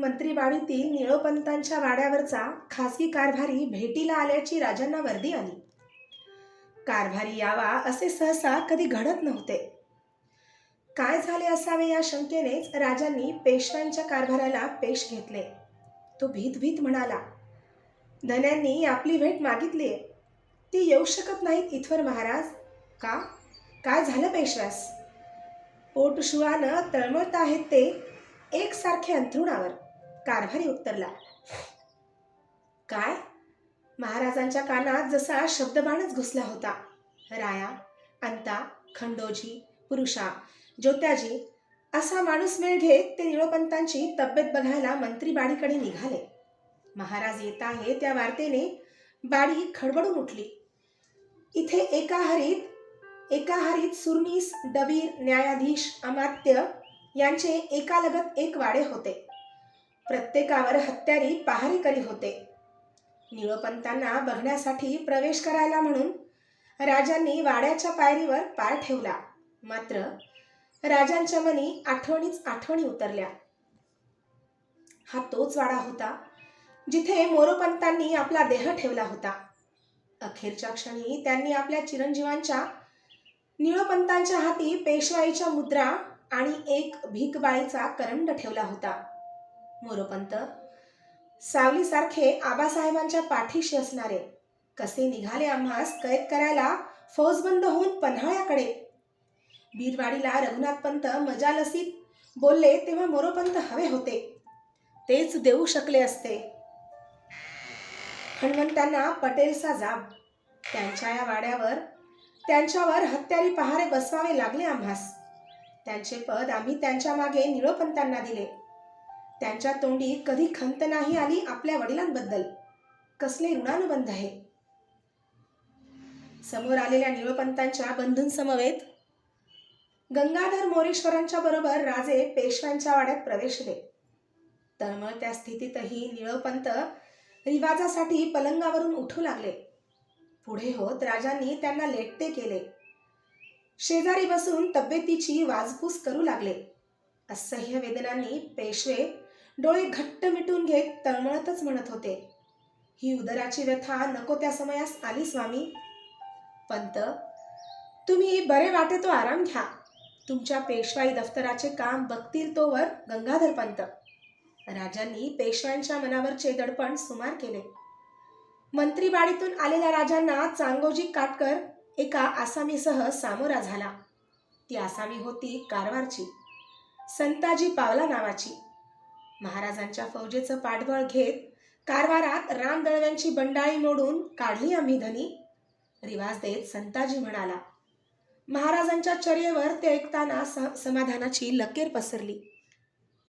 मंत्रीबाडीतील निळोपंतांच्या वाड्यावरचा खासगी कारभारी भेटीला आल्याची राजांना वर्दी आली. कारभारी यावा असे सहसा कधी घडत नव्हते. काय झाले असावे या शंकेनेच राजांनी पेशव्यांच्या कारभाराला पेश घेतले. तो भीत भीत म्हणाला धन्यांनी आपली भेट मागितली ती येऊ शकत नाहीत इथवर महाराज. का? काय झालं पेशव्यास? पोटशुळानं तळमळत आहेत ते एकसारखे अंथरुणावर. कारभारी उत्तरला. काय? महाराजांच्या कानात जसा शब्दबाणच घुसला होता. राया अंता खंडोजी पुरुषा ज्योत्याजी असा माणूस वेळ घेत ते निळोपंतांची तब्येत बघायला मंत्री बाडीकडे निघाले. महाराज येत आहे त्या वार्तेने बाडी खडबडून उठली. इथे एका हरीत एका हरीत सुरनीस डबीर न्यायाधीश अमात्य यांचे एकालगत एक वाडे होते. प्रत्येकावर हत्यारी पहारेकरी होते. निळोपंतांना बघण्यासाठी प्रवेश करायला म्हणून राजांनी वाड्याच्या पायरीवर पाय ठेवला. मात्र राजांच्या मनी आठवणीच आठवणी उतरल्या. हा तोच वाडा होता जिथे मोरोपंतांनी आपला देह ठेवला होता. अखेरच्या क्षणी त्यांनी आपल्या चिरंजीवांच्या निळोपंतांच्या हाती पेशवाईच्या मुद्रा आणि एक भीकबाईचा करंड ठेवला होता. मोरोपंत. सावलीसारखे आबासाहेबांच्या पाठीशी असणारे कसे निघाले आम्हास कैद करायला फौजबंद होऊन पन्हाळ्याकडे? बीरवाडीला रघुनाथ पंत मजालसीत बोलले तेव्हा मोरोपंत हवे होते. तेच देऊ शकले असते. हनुमंतांना पटेलचा जाब. त्यांच्या या वाड्यावर त्यांच्यावर हत्यारी पहारे बसवावे लागले आम्हास. त्यांचे पद आम्ही त्यांच्या मागे निळोपंतांना दिले. त्यांच्या तोंडी कधी खंत नाही आली आपल्या वडिलांबद्दल. कसले ऋणानुबंध आहे? समोर आलेल्या निळोपंतांच्या बंधूंसमवेत गंगाधर मोरेश्वरांच्या बरोबर राजे पेशव्यांच्या वाड्यात प्रवेशले. तळमळत्या स्थितीतही निळोपंत रिवाजासाठी पलंगावरून उठू लागले. पुढे होत राजांनी त्यांना लेटते केले. शेजारी बसून तब्येतीची वाजपूस करू लागले. असह्य वेदनांनी पेशवे डोळे घट्ट मिटून घेत तळमळतच म्हणत होते. ही उदराची व्यथा नको त्या समयास आली स्वामी. पंत तुम्ही बरे वाटे तो आराम घ्या. तुमच्या पेशवाई दफ्तराचे काम बघतील तोवर गंगाधर पंत. राजांनी पेशव्यांच्या मनावरचे दडपण सुमार केले. मंत्रीबाडीतून आलेल्या राजांना चांगोजी काटकर एका आसामीसह सामोरा झाला. ती आसामी होती कारवारची. संताजी पावला नावाची. महाराजांच्या फौजेचं पाठबळ घेत कारवारात राम दळव्यांची बंडाळी मोडून काढली आम्ही धनी. रिवाज देत संताजी म्हणाला महाराजांच्या चर्येवर ते ऐकताना स समाधानाची लकेर पसरली.